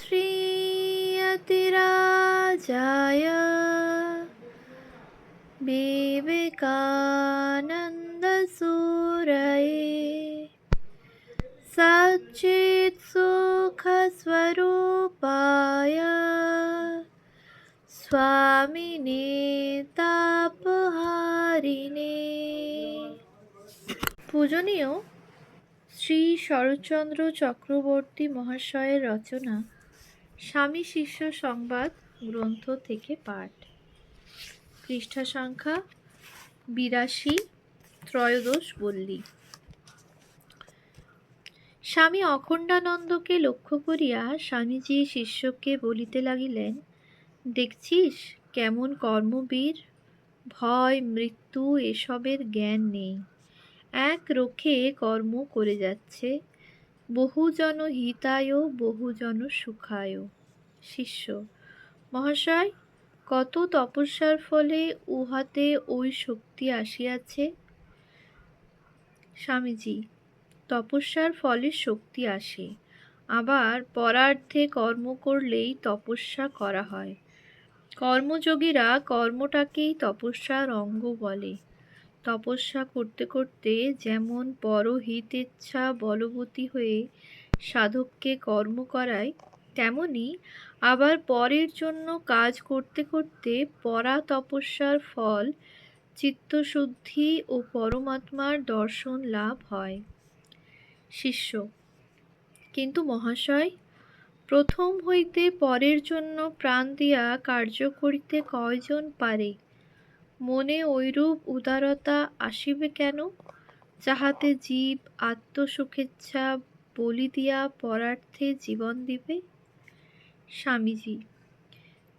श्रीयतिराजाय विवेकानन्दसूरये सच्चित्सुखस्वरूपाय स्वामिने তাপহারিণে পূজনীয় শ্রী শরৎচন্দ্র চক্রবর্তী মহাশয়ের রচনা স্বামী শিষ্য সংবাদ গ্রন্থ থেকে পাঠ। পৃষ্ঠা সংখ্যা বিরাশি, ত্রয়োদশ বল্লী। স্বামী অখণ্ডানন্দকে লক্ষ্য করিয়া স্বামীজি শিষ্যকে বলিতে লাগিলেন, দেখছিস কেমন কর্মবীর? ভয়, মৃত্যু এসবের জ্ঞান নেই। এক রোখে কর্ম করে যাচ্ছে। বহুজন হিতায়, বহুজন সুখায়। শিষ্য। মহাশয়, কত তপস্যার ফলে উহাতে ওই শক্তি আসিয়াছে? স্বামীজি, তপস্যার ফলে শক্তি আসে। আবার পরার্থে কর্ম করলেই তপস্যা করা হয়। কর্মযোগীরা কর্মটাকেই তপস্যার অঙ্গ বলে। তপস্যা করতে করতে যেমন পরহিতেচ্ছা বলবতী হয়ে সাধককে কর্ম করায় তেমনি আবার পরের জন্য কাজ করতে করতে পরা তপস্যার ফল চিত্তশুদ্ধি ও পরমাত্মার দর্শন লাভ হয়। শিষ্য, কিন্তু মহাশয়, প্রথম হইতে পরের জন্য প্রাণ দিয়া কার্য করিতে কয়জন পারে? মনে ঐরূপ উদারতা আসিবে কেন? যাহাতে জীব আত্মসুখেচ্ছা বলি দিয়া পরার্থে জীবন দিবে? স্বামীজি।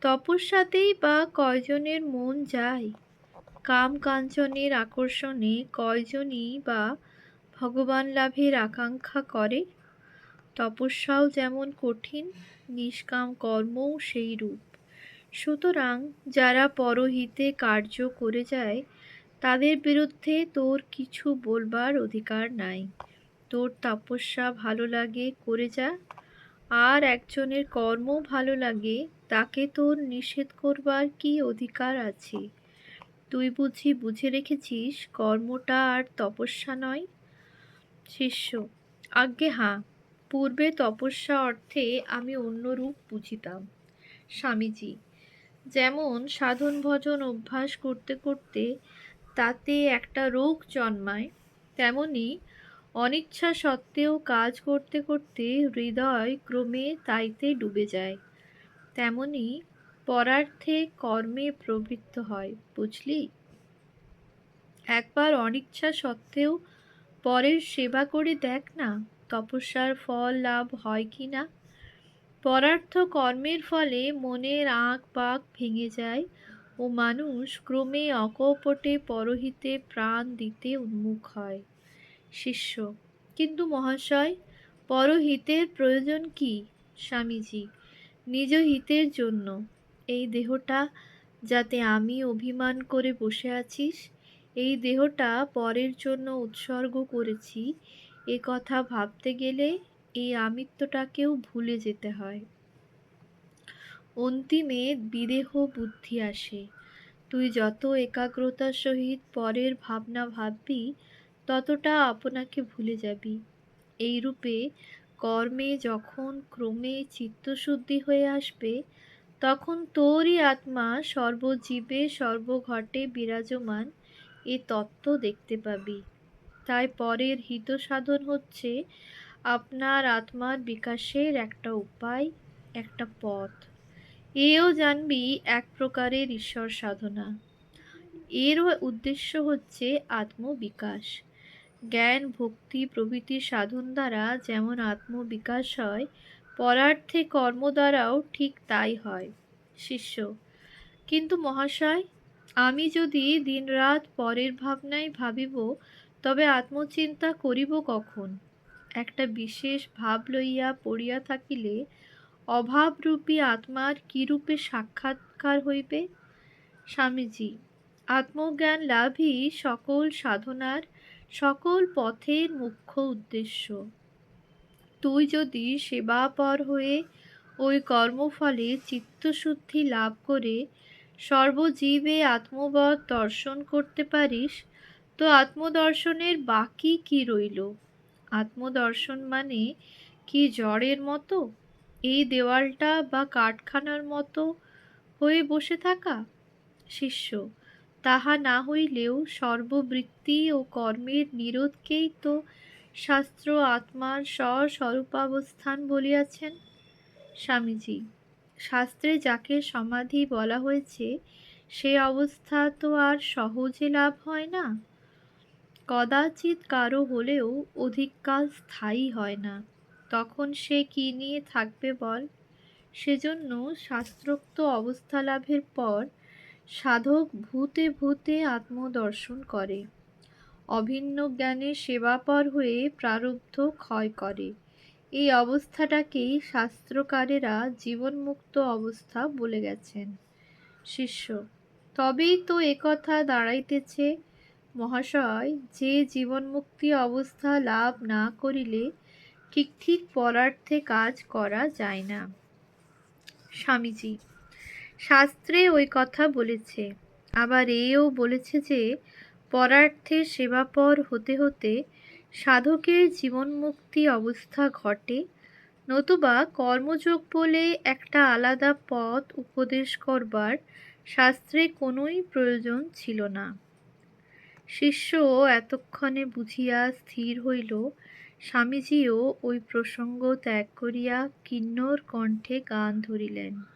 তপস্যাতেই বা কয়জনের মন যায়? কাম কাঞ্চনের আকর্ষণে কয়জনই বা ভগবান লাভের আকাঙ্ক্ষা করে? তপস্যাও যেমন কঠিন, নিষ্কাম কর্মও সেই রূপ। সুতরাং যারা পরহিতে কার্য করে যায়, তাদের বিরুদ্ধে তোর কিছু বলবার অধিকার নাই। তোর তপস্যা ভালো লাগে, করে যা। আর একজনের কর্ম ভালো লাগে, তাকে তোর নিষেধ করবার কি অধিকার আছে? তুই বুঝি বুঝে রেখেছিস কর্মটা আর তপস্যা নয়? শিষ্য, আজ্ঞে হাঁ, পূর্বে তপস্যা অর্থে আমি অন্য রূপ বুঝিতাম। স্বামীজি, যেমন সাধন ভজন অভ্যাস করতে করতে তাতে একটা রোগ জন্মায়, তেমনি অনিচ্ছা সত্ত্বেও কাজ করতে করতে হৃদয় ক্রমে তাইতে ডুবে যায়। তেমনি পরার্থে কর্মে প্রবৃত্ত হয়, বুঝলি? একবার অনিচ্ছা সত্ত্বেও পরের সেবা করে দেখ না, তপস্যার ফল লাভ হয় কি না। পরার্থ কর্মের ফলে মনের আঁক পাক ভেঙে যায় ও মানুষ ক্রমে অকপটে পরহিতে প্রাণ দিতে উন্মুখ হয়। শিষ্য। কিন্তু মহাশয়, পরহিতের প্রয়োজন কি, স্বামীজি? নিজ হিতের জন্য। এই দেহটা যাতে আমি অভিমান করে বসে আছিস, এই দেহটা পরের জন্য উৎসর্গ করেছি। এ কথা ভাবতে গেলে এই আমিত্বটাকেও ভুলে যেতে হয়। অন্তিমে বিদেহ বুদ্ধি আসে। তুই যত একাগ্রতার সহিত পরের ভাবনা ভাববি ততটা আপনাকে ভুলে যাবি। এই রূপে কর্মে যখন ক্রমে চিত্তশুদ্ধি হয়ে আসবে, তখন তোরই আত্মা সর্বজীবে সর্বঘটে বিরাজমান এ তত্ত্ব দেখতে পাবি। তাই পরের হিত সাধন হচ্ছে আপনার আত্মার বিকাশের একটা উপায়, একটা পথ। এও জানবি এক প্রকারের ঈশ্বর সাধনা এরও উদ্দেশ্য হচ্ছে আত্মবিকাশ। জ্ঞান, ভক্তি, প্রভৃতি সাধন দ্বারা যেমন আত্মবিকাশ হয়, পরার্থে কর্ম দ্বারাও ঠিক তাই হয়। শিষ্য, কিন্তু মহাশয়, আমি যদি দিনরাত পরের ভাবনায় ভাবিব, তবে আত্মচিন্তা করিব কখন একটা বিশেষ ভাব লইয়া পড়িয়া থাকিলে অভাবরূপী আত্মার কিরূপে সাক্ষাৎকার হইবে? স্বামীজি, আত্মজ্ঞান লাভই সকল সাধনার সকল পথের মুখ্য উদ্দেশ্য। তুই যদি সেবাপর হয়ে ওই কর্মফলে চিত্তশুদ্ধি লাভ করে সর্বজীবে আত্মবধ দর্শন করতে পারিস, তো আত্মদর্শনের বাকি কি রইল? আত্মদর্শন মানে কি জড়ের মতো? এই দেওয়ালটা বা কাঠখানার মতো হয়ে বসে থাকা? শিষ্য তাহা না হইলেও সর্ববৃত্তি ও কর্মের নিরোধকেই তো শাস্ত্র আত্মার স্বস্বরূপাবস্থান বলিয়াছেন স্বামীজি। শাস্ত্রে যাকে সমাধি বলা হয়েছে, সে অবস্থা তো আর সহজে লাভ হয় না। কদাচিৎ কারও হলেও অধিককাল স্থায়ী হয় না। তখন সে কি নিয়ে থাকবে বল? সেজন্য শাস্ত্রোক্ত অবস্থা লাভের পর সাধক ভূতে ভূতে আত্মদর্শন করে। অভিন্ন জ্ঞানে সেবাপর হয়ে প্রারব্ধ ক্ষয় করে। এই অবস্থাটাকেই শাস্ত্রকারেরা জীবনমুক্ত অবস্থা বলে গেছেন। শিষ্য, তবেই তো একথা দাঁড়াইতেছে। মহাশয়, যে জীবনমুক্তি অবস্থা লাভ না করিলে ঠিক ঠিক পরার্থে কাজ করা যায় না। স্বামীজি শাস্ত্রে ওই কথা বলেছে। আবার এও বলেছে যে, পরার্থে সেবাপর হতে হতে সাধকের জীবনমুক্তি অবস্থা ঘটে, নতুবা কর্মযোগ বলে একটা আলাদা পথ উপদেশ করবার শাস্ত্রে কোনোই প্রয়োজন ছিল না। শিষ্য এতক্ষণে বুঝিয়া স্থির হইল, স্বামীজিও ওই প্রসঙ্গ ত্যাগ করিয়া কিন্নর কণ্ঠে গান ধরিলেন।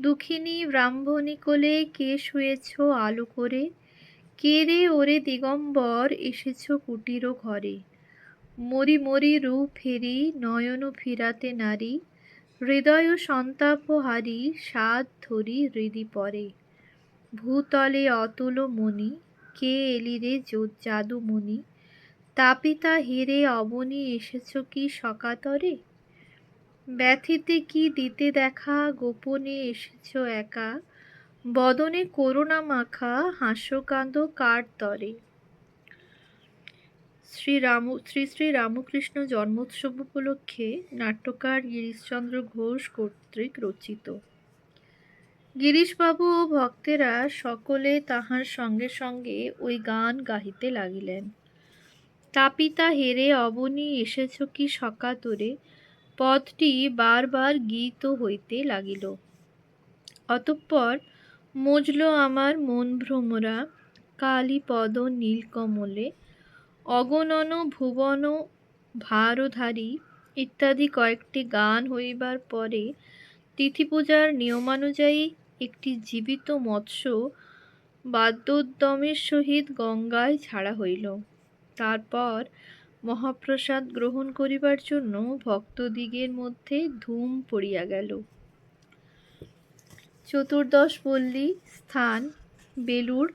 দুঃখিনী ব্রাহ্মণী কোলে কে শুয়েছ আলো করে? কে রে ওরে দিগম্বর এসেছ কুটির ঘরে? মরি মরি রূপ ফেরি, নয়ন ফিরাতে নারী। হৃদয় সন্তাপ হারি সাদ ধরি হৃদি পরে। ভূতলে অতুল মণি, কে এলি রে জাদুমণি? তাপিতা হেরে অবনী এসেছ কি সকাতরে? ব্যথিতে কি দিতে দেখা? গোপনে এসেছ একা। বদনে করুণা মাখা হাস্যকান্দ কার তরে? শ্রী রাম, শ্রী শ্রী রামকৃষ্ণ জন্মোৎসব উপলক্ষে নাট্যকার গিরিশচন্দ্র ঘোষ কর্তৃক রচিত। গিরিশবাবু ও ভক্তেরা সকলে তাহার সঙ্গে সঙ্গে ওই গান গাহিতে লাগিলেন। তাপিতা হেরে, অবনী, এসেছ কি সকাতরে? পদটি বারবার গীত হইতে লাগিল। অতঃপর মজল আমার মন ভ্রমরা কালী পদ নীলকমলে, অগণন ভুবন ভারধারী ইত্যাদি কয়েকটি গান হইবার পরে তিথি পূজার নিয়মানুযায়ী একটি জীবিত মৎস্য বাদ্যোদ্যমের সহিত গঙ্গায় ছাড়া হইল। তারপর মহাপ্রসাদ গ্রহণ করিবার জন্য ভক্তদিগের মধ্যে ধুম পড়িয়া গেল। চতুর্দশ পল্লী, স্থান বেলুর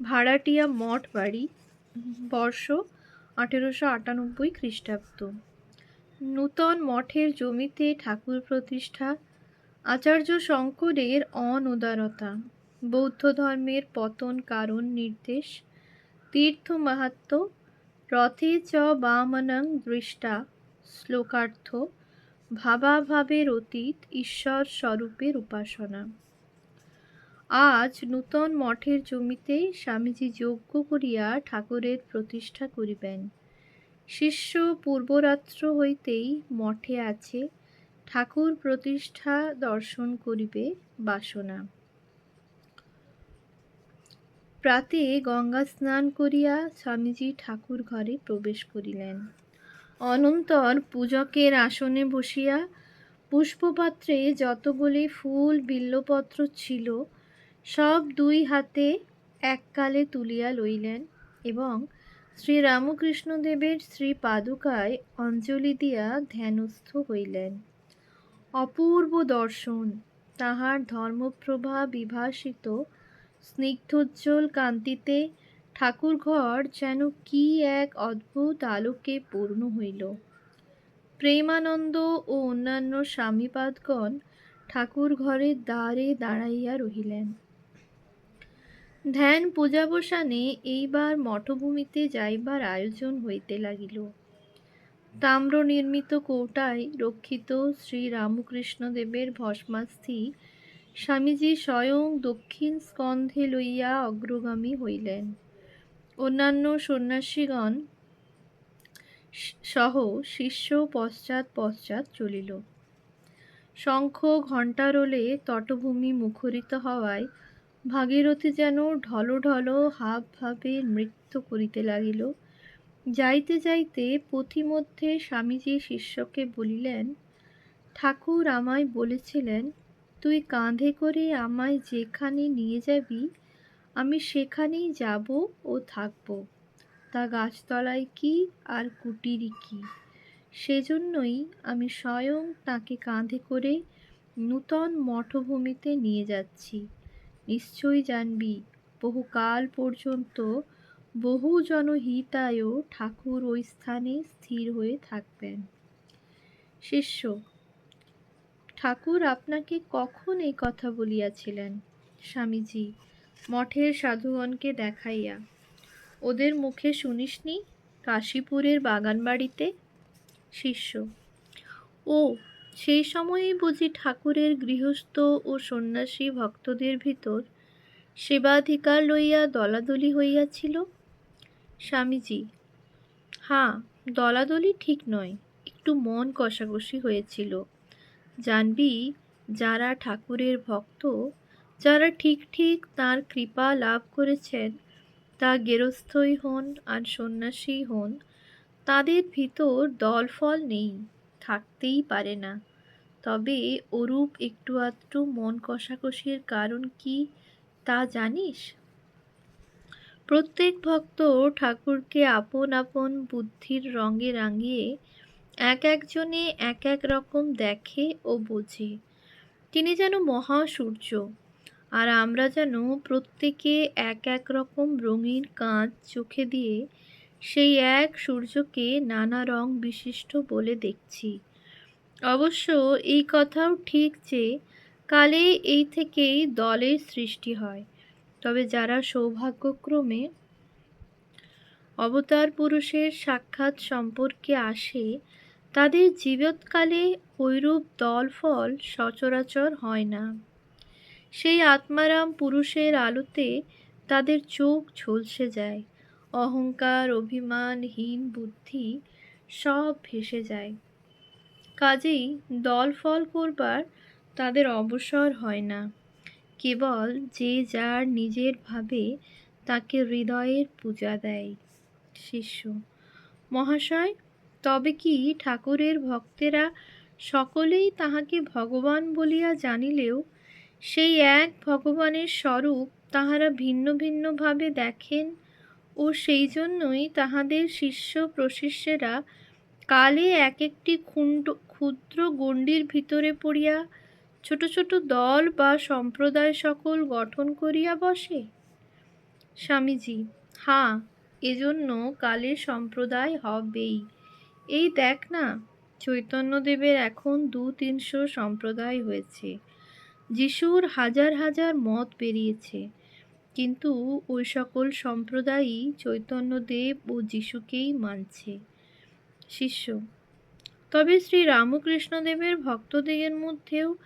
ভাড়াটিয়া মঠ বাড়ি, বর্ষ আঠেরোশো আটানব্বই খ্রিস্টাব্দ। নূতন মঠের জমিতে ঠাকুর প্রতিষ্ঠা, আচার্য শঙ্করের অনুদারতা বৌদ্ধ ধর্মের পতন কারণ নির্দেশ, তীর্থ মাহাত্ম রথে চ বামনং দৃষ্টা শ্লোকার্থ ভাবাভাবের অতীত ঈশ্বর স্বরূপের উপাসনা। আজ নূতন মঠের জমিতে স্বামীজি যজ্ঞ করিয়া ঠাকুরের প্রতিষ্ঠা করিবেন। শিষ্য পূর্বরাত্র হইতেই মঠে আছে, ঠাকুর প্রতিষ্ঠা দর্শন করিবে বাসনা। প্রাতে গঙ্গা স্নান করিয়া স্বামীজি ঠাকুর ঘরে প্রবেশ করিলেন। অনন্তর পূজকের আসনে বসিয়া পুষ্পপাত্রে যতগুলি ফুল, বিল্লপত্র ছিল, সব দুই হাতে এককালে তুলিয়া লইলেন এবং শ্রী রামকৃষ্ণদেবের শ্রী পাদুকায় অঞ্জলি দিয়া ধ্যানস্থ হইলেন। অপূর্ব দর্শন, তাহার ধর্মপ্রভা বিভাসিত স্নিগ্ধোজ্জ্বল কান্তিতে ঠাকুরঘর যেন কি এক অদ্ভুত আলোকে পূর্ণ হইল। প্রেমানন্দ ও অন্যান্য স্বামীপাদগণ ঠাকুর ঘরের দ্বারে দাঁড়াইয়া রহিলেন। ধ্যান পূজাবসানে এইবার মঠভূমিতে যাইবার আয়োজন হইতে লাগিল। তাম্র নির্মিত কৌটায় রক্ষিত শ্রী রামকৃষ্ণদেবের ভস্মাস্থি স্বামীজি স্বয়ং দক্ষিণ স্কন্ধে লইয়া অগ্রগামী হইলেন। অন্যান্য সন্ন্যাসীগণ সহ শিষ্য পশ্চাৎ পশ্চাৎ চলিল। শঙ্খ ঘণ্টারোলে তটভূমি মুখরিত হওয়ায় ভাগীরথী যেন ঢল ঢল হাব ভাবে নৃত্য করিতে লাগিল। যাইতে যাইতে পথিমধ্যে স্বামীজি শিষ্যকে বলিলেন, ঠাকুর আমায় বলেছিলেন তুই কাঁধে করে আমায় যেখানে নিয়ে যাবি, আমি সেখানেই যাব ও থাকব। তা গাছতলায় কি আর কুটিরই কি? সেজন্যই আমি স্বয়ং তাকে কাঁধে করে নূতন মঠভূমিতে নিয়ে যাচ্ছি। নিশ্চয়ই জানবি, বহুকাল পর্যন্ত বহু জনহিতায় ঠাকুর ওই স্থানে স্থির হয়ে থাকবেন। শিষ্য ঠাকুর আপনাকে কখন এই কথা বলিয়াছিলেন? স্বামীজি, মঠের সাধুগণকে দেখাইয়া, ওদের মুখে শুনিসনি কাশীপুরের বাগানবাড়িতে? শিষ্য, ও, সেই সময়েই বুঝি ঠাকুরের গৃহস্থ ও সন্ন্যাসী ভক্তদের ভিতর সেবাধিকার লইয়া দলাদলি হইয়াছিল? স্বামীজি, হাঁ, দলাদলি ঠিক নয়, একটু মন কষাকষি হয়েছিল। জানবি যারা ঠাকুরের ভক্ত, যারা ঠিক ঠিক তার কৃপা লাভ করেছেন, তা গেরস্থই হন আর সন্ন্যাসী হন, তাদের ভিতর দলফল নেই, থাকতেই পারে না। তবে ওরূপ একটু আধটু মন কষাকষির কারণ কি তা জানিস? প্রত্যেক ভক্ত ঠাকুরকে আপন আপন বুদ্ধির রঙে রাঙিয়ে এক একজনে এক এক রকম দেখে ও বোঝে। তিনি যেন মহাসূর্য, আর আমরা যেন প্রত্যেকে এক এক রকম রঙিন কাঁচ চোখে দিয়ে সেই এক সূর্যকে নানা রং বিশিষ্ট বলে দেখছি। অবশ্য এই কথাও ঠিক যে কালে এই থেকেই দলের সৃষ্টি হয়, তবে যারা সৌভাগ্যক্রমে অবতার পুরুষের সাক্ষাৎ সম্পর্কে আসে তাদের জীবৎকালে ঐরূপ দলফল সচরাচর হয় না। সেই আত্মারাম পুরুষের আলোতে তাদের চোখ ঝলসে যায়, অহংকার অভিমানহীন বুদ্ধি সব ভেসে যায়। কাজেই দল ফল করবার তাদের অবসর হয় না। কেবল যে যার নিজের ভাবে তাকে হৃদয়ের পূজা দেয়। শিষ্য, মহাশয় তবে কি ঠাকুরের ভক্তেরা সকলেই তাহাকে ভগবান বলিয়া জানিলেও, সেই এক ভগবানের স্বরূপ তাহারা ভিন্ন ভিন্নভাবে দেখেন ও সেই জন্যই তাহাদের শিষ্য প্রশিষ্যেরা কালে এক একটি খুণ্ড, ক্ষুদ্র গণ্ডির ভিতরে পড়িয়া ছোট ছোট দল বা সম্প্রদায় সকল গঠন করিয়া বসে? স্বামীজি, হাঁ, এজন্য কালে সম্প্রদায় হবেই। এই দেখ না, চৈতন্যদেবের এখন দু তিনশো সম্প্রদায় হয়েছে। যিশুর হাজার হাজার মত বেরিয়েছে। কিন্তু ওই সকল সম্প্রদায়ই চৈতন্যদেব ও যিশুকেই মানছে। শিষ্য, তবে শ্রী রামকৃষ্ণদেবের ভক্তদিগের মধ্যেও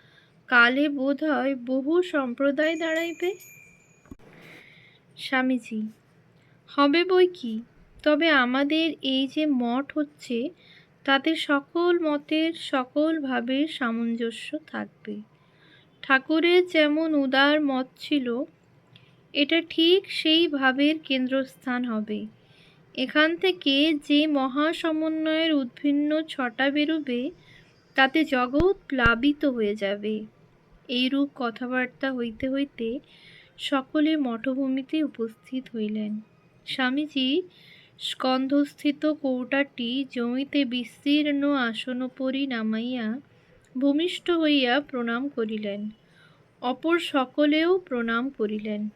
কালে বোধ হয় বহু সম্প্রদায় দাঁড়াইবে? স্বামীজি, হবে বই কি? তবে আমাদের এই যে মঠ হচ্ছে, তাতে সকল মতের সকল ভাবের সামঞ্জস্য থাকবে। ঠাকুরের যেমন উদার মত ছিল, এটা ঠিক সেই ভাবের কেন্দ্রস্থান হবে। এখান থেকে যে মহা সমন্বয়ের উদ্ভিন্ন ছটা বেরোবে, তাতে জগৎ প্লাবিত হয়ে যাবে। এইরূপ কথাবার্তা হইতে হইতে সকলে মঠভূমিতে উপস্থিত হইলেন। স্বামীজি স্কন্ধস্থিত কৌটাটি জমিতে বিস্তীর্ণ আসনোপরি নামাইয়া ভূমিষ্ঠ হইয়া প্রণাম করিলেন। অপর সকলেও প্রণাম করিলেন।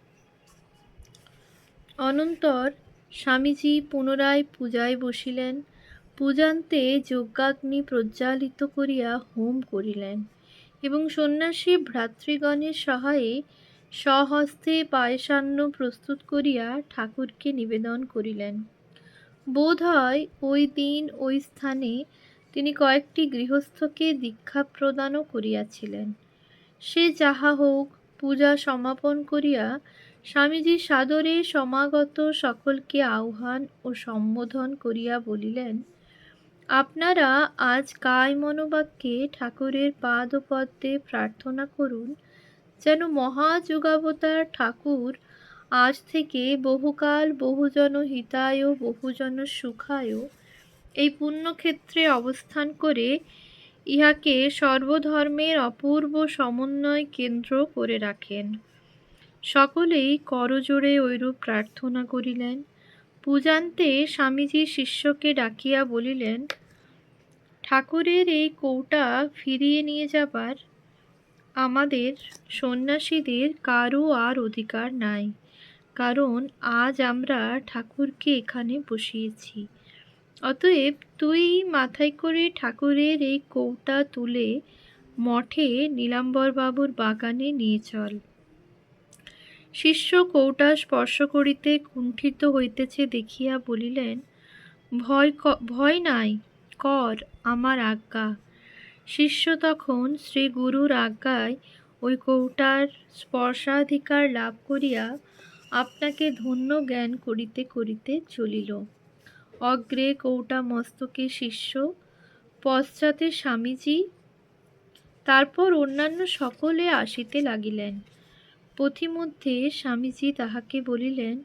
অনন্তর স্বামীজি পুনরায় পূজায় বসিলেন। পূজান্তে যজ্ঞাগ্নি প্রজ্বালিত করিয়া হোম করিলেন এবং সন্ন্যাসী ভ্রাতৃগণের সহায়ে স্বহস্তে পায়সান্ন প্রস্তুত করিয়া ঠাকুরকে নিবেদন করিলেন। বোধ হয় ওই দিন, ওই স্থানে তিনি কয়েকটি গৃহস্থকে দীক্ষা প্রদানও করিয়াছিলেন। সে যাহা হোক, পূজা সমাপন করিয়া স্বামীজি সাদরে সমাগত সকলকে আহ্বান ও সম্বোধন করিয়া বলিলেন, আপনারা আজ কায় মনোবাক্যে ঠাকুরের পাদ ও পদ্মে প্রার্থনা করুন, যেন মহাযুগাবতার ঠাকুর আজ থেকে বহুকাল বহুজন হিতায়, বহুজন সুখায় এই পুণ্যক্ষেত্রে অবস্থান করে ইহাকে সর্বধর্মের অপূর্ব সমন্বয় কেন্দ্র করে রাখেন। সকলেই করজোড়ে ঐরূপ প্রার্থনা করিলেন। পূজান্তে স্বামীজি শিষ্যকে ডাকিয়া বলিলেন, ঠাকুরের এই কৌটা ফিরিয়ে নিয়ে যাবার আমাদের সন্ন্যাসীদের কারও আর অধিকার নাই। কারণ আজ আমরা ঠাকুরকে এখানে বসিয়েছি। অতএব তুই মাথায় করে ঠাকুরের এই কৌটা তুলে মঠে নীলাম্বরবাবুর বাগানে নিয়ে চল। শিষ্য কৌটা স্পর্শ করিতে কুণ্ঠিত হইতেছে দেখিয়া বলিলেন, ভয় ভয় নাই, কর আমার আজ্ঞা। শিষ্য তখন শ্রী গুরুর আজ্ঞায় ওই কৌটার স্পর্শাধিকার লাভ করিয়া আপনাকে ধন্য জ্ঞান করিতে করিতে চলিল। অগ্রে কৌটা মস্তকে শিষ্য, পশ্চাতে স্বামীজি, তারপর অন্যান্য সকলে আসিতে লাগিলেন। পথিমধ্যে স্বামীজি তাহাকে বলিলেন,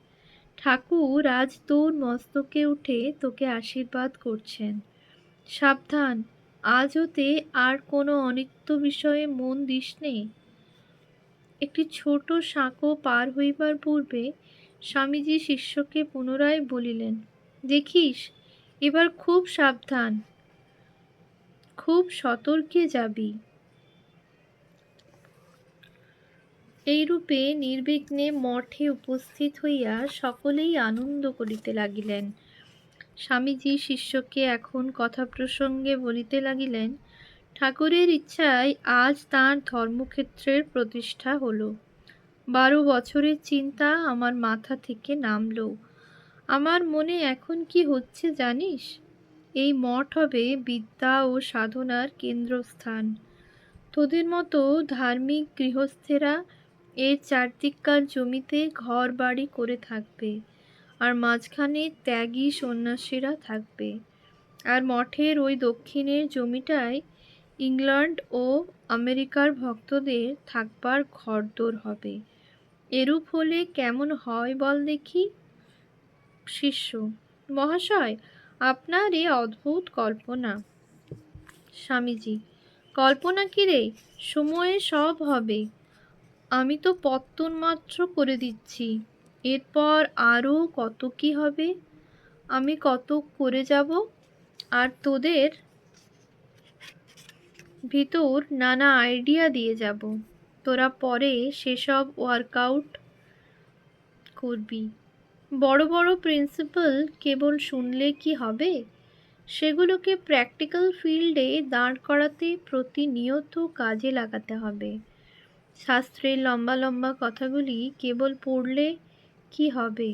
ঠাকুর, আজ তোর মস্তকে উঠে তোকে আশীর্বাদ করছেন। সাবধান আজ হতে আর কোনো অনিত্য বিষয়ে মন দিস নে একটি ছোট সাঁকো পার হইবার পূর্বে স্বামীজি শিষ্যকে পুনরায় বলিলেন, দেখিস, এবার খুব সাবধান। খুব সতর্কে যাবি। এইরূপে নির্বিঘ্নে মঠে উপস্থিত হইয়া সকলেই আনন্দ করিতে লাগিলেন। স্বামীজি শিষ্যকে এখন কথা প্রসঙ্গে বলিতে লাগিলেন ঠাকুরের ইচ্ছায় আজ তাঁর ধর্মক্ষেত্রের প্রতিষ্ঠা হলো। বারো বছরের চিন্তা আমার মাথা থেকে নামলো। আমার মনে এখন কি হচ্ছে জানিস? এই মঠ হবে বিদ্যা ও সাধনার কেন্দ্রস্থান। তোদের মতো ধার্মিক গৃহস্থেরা এর চারদিককার জমিতে ঘর বাড়ি করে থাকবে আর মাঝখানে ত্যাগী সন্ন্যাসীরা থাকবে। আর মঠের ওই দক্ষিণের জমিটায় ইংল্যান্ড ও আমেরিকার ভক্তদের থাকবার ঘরদোর হবে। এরূপ হলে কেমন হয় বল দেখি? শিষ্য, মহাশয়, আপনার এ অদ্ভুত কল্পনা। স্বামীজি, কল্পনা কি রে? সময়ে সব হবে। আমি তো পত্তন মাত্র করে দিচ্ছি। এরপর আরও কত কি হবে? আমি কত করে যাব? আর তোদের ভিতর নানা আইডিয়া দিয়ে যাব। তোরা পরে সেসব ওয়ার্কআউট করবি। বড় বড় প্রিন্সিপাল কেবল শুনলে কি হবে? সেগুলোকে প্র্যাকটিক্যাল ফিল্ডে দাঁড় করাতে প্রতিনিয়ত কাজে লাগাতে হবে। শাস্ত্রের লম্বা লম্বা কথাগুলি কেবল পড়লে কি হবে?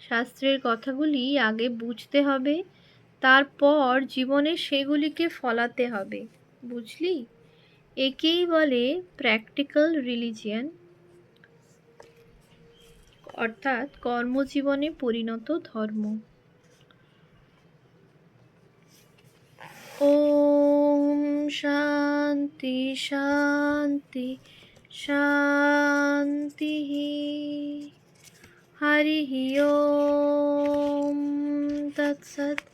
শাস্ত্রের কথাগুলি আগে বুঝতে হবে, তারপর জীবনে সেগুলিকে ফলাতে হবে। বুঝলি? একেই বলে প্র্যাকটিক্যাল রিলিজিয়ান অর্থাৎ কর্মজীবনে পরিণত ধর্ম। ওম শান্তি শান্তি শান্তি। হরি ওম, তৎসৎ।